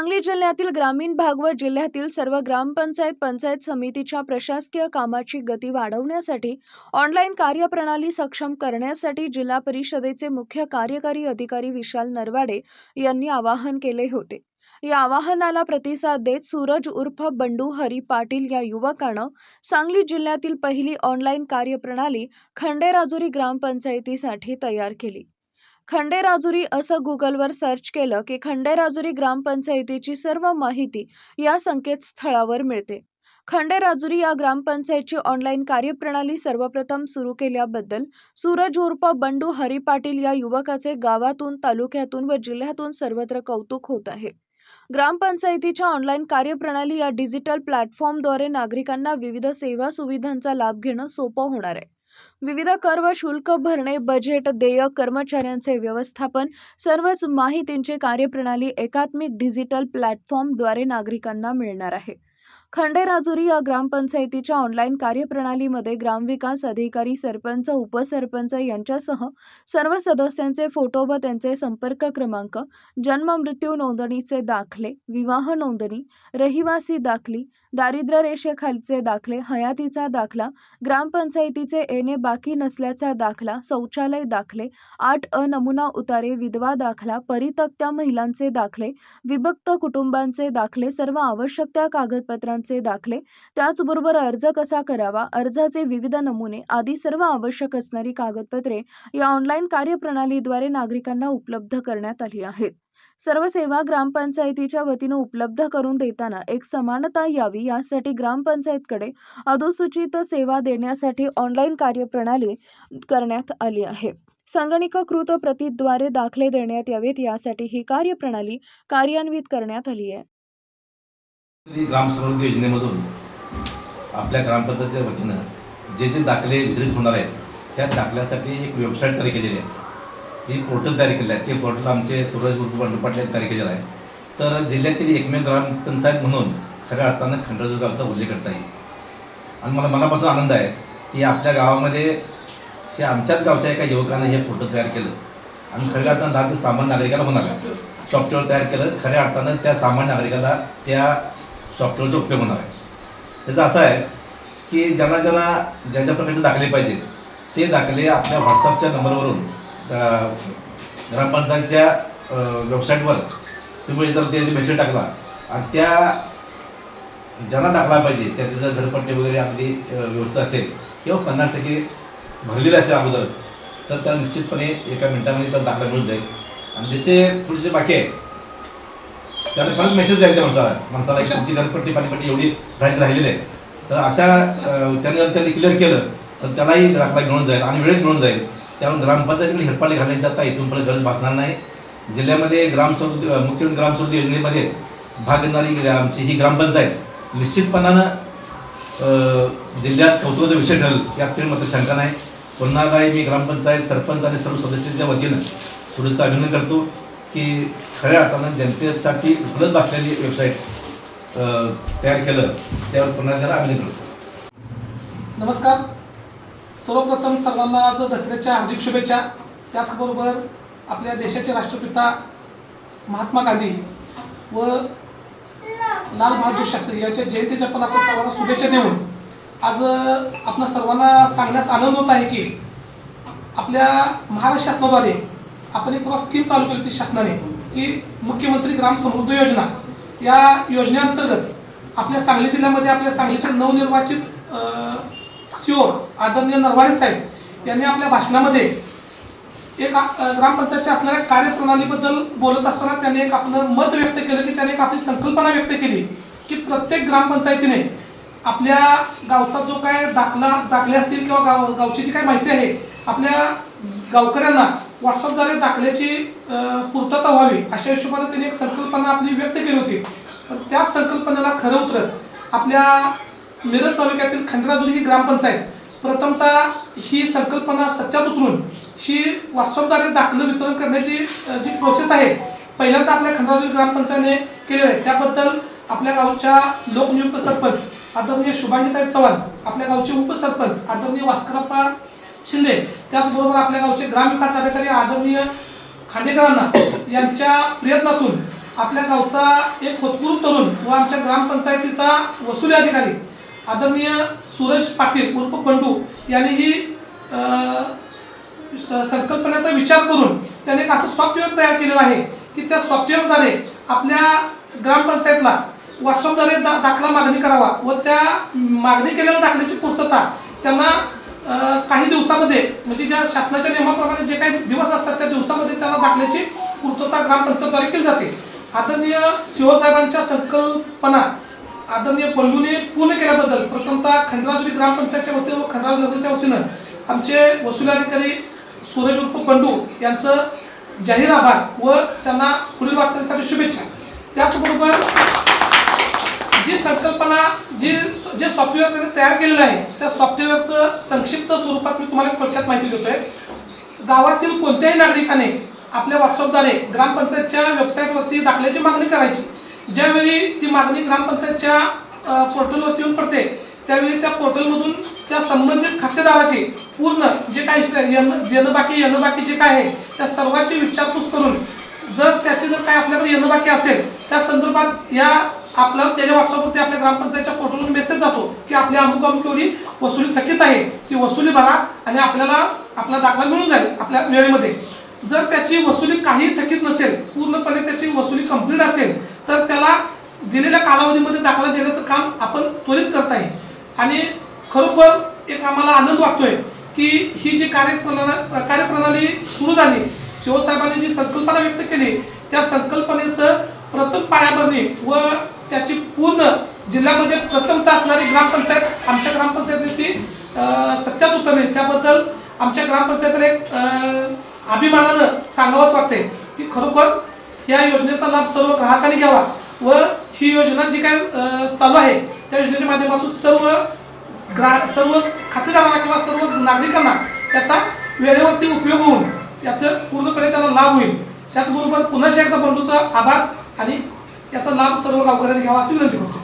सांगली जिल्ह्यातील ग्रामीण भाग व जिल्ह्यातील सर्व ग्रामपंचायत पंचायत समितीच्या प्रशासकीय कामाची गती वाढवण्यासाठी ऑनलाईन कार्यप्रणाली सक्षम करण्यासाठी जिल्हा परिषदेचे मुख्य कार्यकारी अधिकारी विशाल नरवाडे यांनी आवाहन केले होते. या आवाहनाला प्रतिसाद देत सूरज उर्फ बंडू हरी पाटील या युवकानं सांगली जिल्ह्यातील पहिली ऑनलाईन कार्यप्रणाली खंडेराजुरी ग्रामपंचायतीसाठी तयार केली. खंडेराजुरी असं गुगलवर सर्च केलं की खंडेराजुरी ग्रामपंचायतीची सर्व माहिती या संकेतस्थळावर मिळते. खंडेराजुरी या ग्रामपंचायतची ऑनलाईन कार्यप्रणाली सर्वप्रथम सुरू केल्याबद्दल सूरज उर्फ बंडू हरी पाटील या युवकाचे गावातून तालुक्यातून व जिल्ह्यातून सर्वत्र कौतुक होत आहे. ग्रामपंचायतीच्या ऑनलाईन कार्यप्रणाली या डिजिटल प्लॅटफॉर्मद्वारे नागरिकांना विविध सेवा सुविधांचा लाभ घेणं सोपं होणार आहे. विविध कर व शुल्क भरणे बजेट देय कर्मचाऱ्यांचे व्यवस्थापन सर्वच माहितींची कार्यप्रणाली एकात्मिक डिजिटल प्लॅटफॉर्मद्वारे नागरिकांना मिळणार आहे. खंडेराजुरी या ग्रामपंचायतीच्या ऑनलाईन कार्यप्रणालीमध्ये ग्रामविकास अधिकारी सरपंच उपसरपंच यांच्यासह सर्व सदस्यांचे फोटो व त्यांचे संपर्क क्रमांक जन्म मृत्यू नोंदणीचे दाखले विवाह नोंदणी रहिवासी दाखली दारिद्र्य रेषेखालचे दाखले हयातीचा दाखला ग्रामपंचायतीचे येणे बाकी नसल्याचा दाखला शौचालय दाखले आठ अ नमुना उतारे विधवा दाखला परितक्त्या महिलांचे दाखले विभक्त कुटुंबांचे दाखले सर्व आवश्यक त्या कागदपत्रांचे दाखले. त्याचबरोबर अर्ज कसा करावा? अर्जाचे विविध नमुने आदी सर्व आवश्यक असणारी कागदपत्रे या ऑनलाईन कार्यप्रणालीद्वारे नागरिकांना उपलब्ध करण्यात आली आहेत. सर्व सेवा ग्रामपंचायतीच्या वतीनं उपलब्ध करून देताना एक समानता यावी यासाठी ग्रामपंचायतकडे अधोसूचित सेवा देण्यासाठी ऑनलाईन कार्यप्रणाली करण्यात आली आहे. संगणकीकृत प्रतीद्वारे दाखले देण्यात यावेत यासाठी ही कार्यप्रणाली कार्यान्वित करण्यात आली आहे. ग्राम समृद्धी योजनेमधून आपल्या ग्रामपंचायतच्या वतीनं जे जे दाखले वितरित होणार आहेत त्या दाखल्यासाठी एक वेबसाईट तयार केलेली आहे. जी पोर्टल तयार केलेलं आहे. ते पोर्टल आमचे सूरज गुरु पाटील तयार केलेलं आहे. तर जिल्ह्यातील एकमेव ग्रामपंचायत म्हणून खऱ्या अर्थानं खंडजूर गावचा उल्लेख करता येईल. आणि मला मनापासून आनंद आहे की आपल्या गावामध्ये हे आमच्याच गावच्या एका युवकानं हे पोर्टल तयार केलं. आणि खऱ्या अर्थानं दहा ते सामान्य नागरिकाला होणार सॉफ्टवेअर तयार केलं. खऱ्या अर्थानं त्या सामान्य नागरिकाला त्या सॉफ्टवेअरचा उपयोग होणार आहे. त्याचं असं आहे की ज्यांना ज्यांना ज्या ज्या प्रकारचे दाखले पाहिजेत ते दाखले आपल्या व्हॉट्सअपच्या नंबरवरून ग्रामपंचायतच्या वेबसाईटवर तुम्ही जर त्याचे मेसेज टाकला आणि त्या ज्यांना दाखला पाहिजे त्याचे जर घरपट्टी वगैरे आपली व्यवस्था असेल किंवा पन्नास टक्के भरलेले असेल अगोदरच तर त्या निश्चितपणे एका मिनिटामध्ये त्या दाखला मिळून जाईल. आणि ज्याचे थोडेसे बाकी आहे त्याला क्षणात मेसेज द्यायला त्या माणसाला माणसाला एक तुमची घरपट्टी पाणीपट्टी एवढी प्राईज राहिलेली आहे. तर अशा त्याने जर त्यांनी क्लिअर केलं तर त्यालाही दाखला मिळून जाईल आणि वेळेत मिळून जाईल. त्यामुळे ग्रामपंचायतीकडे हिरपाली घालण्याची आता इथून पुढे गरज भासणार नाही. जिल्ह्यामध्ये ग्राम समृद्धी अं, मुख्यमंत्री म्हणजे ग्राम योजनेमध्ये भाग घेणारी आमची ही ग्रामपंचायत निश्चितपणानं जिल्ह्यात कौतुकाचा विषय ठरेल यात तरी मात्र शंका नाही. पुन्हा एकदा मी ग्रामपंचायत सरपंच आणि सर्व सदस्यांच्या वतीनं सुरेशचं अभिनंदन करतो. की खऱ्या अर्थानं जनतेसाठी उपलब्ध असलेली वेबसाईट तयार केलं त्यावर पुन्हा त्याला अभिनंदन करतो. नमस्कार. सर्वप्रथम सर्वांना आज दसऱ्याच्या हार्दिक शुभेच्छा. त्याचबरोबर आपल्या देशाचे राष्ट्रपिता महात्मा गांधी व लाल बहादूर शास्त्री यांच्या जयंतीच्या पण आपण सर्वांना शुभेच्छा देऊन आज आपण सर्वांना सांगण्यास आनंद होत आहे की आपल्या महाराष्ट्र शासनाद्वारे आपण एक स्कीम चालू केली होती शासनाने की मुख्यमंत्री ग्राम समृद्धी योजना. या योजनेअंतर्गत आपल्या सांगली जिल्ह्यामध्ये आपल्या सांगलीच्या नवनिर्वाचित सीओ आदरणीय नरवाडे साहेब यांनी आपल्या भाषणामध्ये एक ग्रामपंचायतच्या असणाऱ्या कार्यप्रणालीबद्दल बोलत असताना त्यांनी एक आपलं मत व्यक्त केलं की त्यांनी एक आपली संकल्पना व्यक्त केली की प्रत्येक ग्रामपंचायतीने आपल्या गावचा जो काय दाखला दाखले असतील किंवा गाव गावची जी काय माहिती आहे आपल्या गावकऱ्यांना व्हॉट्सअपद्वारे दाखल्याची पूर्तता व्हावी अशा हिशोबाने त्यांनी एक संकल्पना आपली व्यक्त केली होती. पण त्याच संकल्पनेला खरं उतरत आपल्या मिरज तालुक्यातील खंडराजुरी ही ग्रामपंचायत प्रथमतः ही संकल्पना सत्यात उतरून ही व्हॉट्सअपद्वारे दाखलं वितरण करण्याची जी प्रोसेस आहे पहिल्यांदा आपल्या खंडराजुरी ग्रामपंचायतीने केलेलं आहे. त्याबद्दल आपल्या गावच्या लोकनियुक्त सरपंच आदरणीय शुभांगीताई चव्हाण आपल्या गावचे उपसरपंच आदरणीय वास्करप्पा शिंदे. त्याचबरोबर आपल्या गावचे ग्रामविकास अधिकारी आदरणीय खांडेकरांना यांच्या प्रयत्नातून आपल्या गावचा एक होतकुरू तरुण व आमच्या ग्रामपंचायतीचा वसुली अधिकारी आदरणीय सूरज पाटील उर्फ बंडू यांनी ही संकल्पनेचा विचार करून त्याने एक असं सॉफ्टवेअर तयार केलेलं आहे की त्या सॉफ्टवेअरद्वारे आपल्या ग्रामपंचायतला व्हॉट्सअपद्वारे दा दाखला मागणी करावा व त्या मागणी केलेल्या दाखल्याची पूर्तता त्यांना काही दिवसामध्ये म्हणजे ज्या शासनाच्या नियमाप्रमाणे जे काही दिवस असतात त्या दिवसामध्ये त्यांना दाखल्याची पूर्तता ग्रामपंचायतद्वारे केली जाते. आदरणीय शिवसाहेबांच्या संकल्पना आदरणीय बंधूने पूर्ण केल्याबद्दल प्रथमतः खंडराजुरी ग्रामपंचायतच्या वतीनं व खंडराज नगरच्या वतीनं आमचे वसुलाधिकारी अधिकारी सूरज उर्फ बंडू यांचं जाहीर आभार व त्यांना पुढील वाटचालीसाठी शुभेच्छा. त्याचबरोबर संकल्पना जी जे सॉफ्टवेअर त्यांनी तयार केलेलं आहे त्या सॉफ्टवेअरचं संक्षिप्त स्वरूपात मी तुम्हाला थोडक्यात माहिती देतोय. गावातील कोणत्याही नागरिकाने आपल्या व्हॉट्सअपद्वारे ग्रामपंचायतच्या वेबसाईटवरती दाखल्याची मागणी करायची. ज्यावेळी ती मागणी ग्रामपंचायतच्या पोर्टलवरती येऊन पडते त्यावेळी त्या पोर्टलमधून त्या संबंधित खातेदाराची पूर्ण जे काही येणं बाकी येणं बाकी जे काय आहे त्या सर्वाची विचारपूस करून जर त्याची जर काय आपल्याकडे येणं बाकी असेल त्या संदर्भात या आपलं त्याच्या व्हॉट्सअपवरती आपल्या ग्रामपंचायतच्या पोर्टलवरून मेसेज जातो की आपली अमुक अमुक एवढी वसुली थकीत आहे. ती वसुली भरा आणि आपल्याला आपला दाखला मिळून जाईल आपल्या वेळेमध्ये. जर त्याची वसुली काही थकीत नसेल पूर्णपणे त्याची वसुली कंप्लीट असेल तर त्याला दिलेल्या कालावधीमध्ये दाखला देण्याचं काम आपण त्वरित करत आहे. आणि खरोखर एक आम्हाला आनंद वाटतोय की ही जी कार्यप्रणाली कार्यप्रणाली सुरू झाली शिवसाहेबांनी जी संकल्पना व्यक्त केली त्या संकल्पनेचं प्रथम पायाभरणी व त्याची पूर्ण जिल्ह्यामध्ये प्रथमच असणारी ग्रामपंचायत आमच्या ग्रामपंचायतीने ती सत्यात उतरली. त्याबद्दल आमच्या ग्रामपंचायतीला एक अभिमानानं सांगावंच वाटते की खरोखर या योजनेचा लाभ सर्व ग्राहकांनी घ्यावा व ही योजना जी काय चालू आहे त्या योजनेच्या माध्यमातून सर्व ग्रा सर्व खातेदारांना किंवा सर्व नागरिकांना त्याचा वेळेवरती उपयोग होऊन याचं पूर्णपणे त्याला लाभ होईल. त्याचबरोबर पुन्हा एकदा बंधूचा आभार. आणि याचा लाभ सर्व गावकऱ्यांनी घ्यावा अशी विनंती करतो.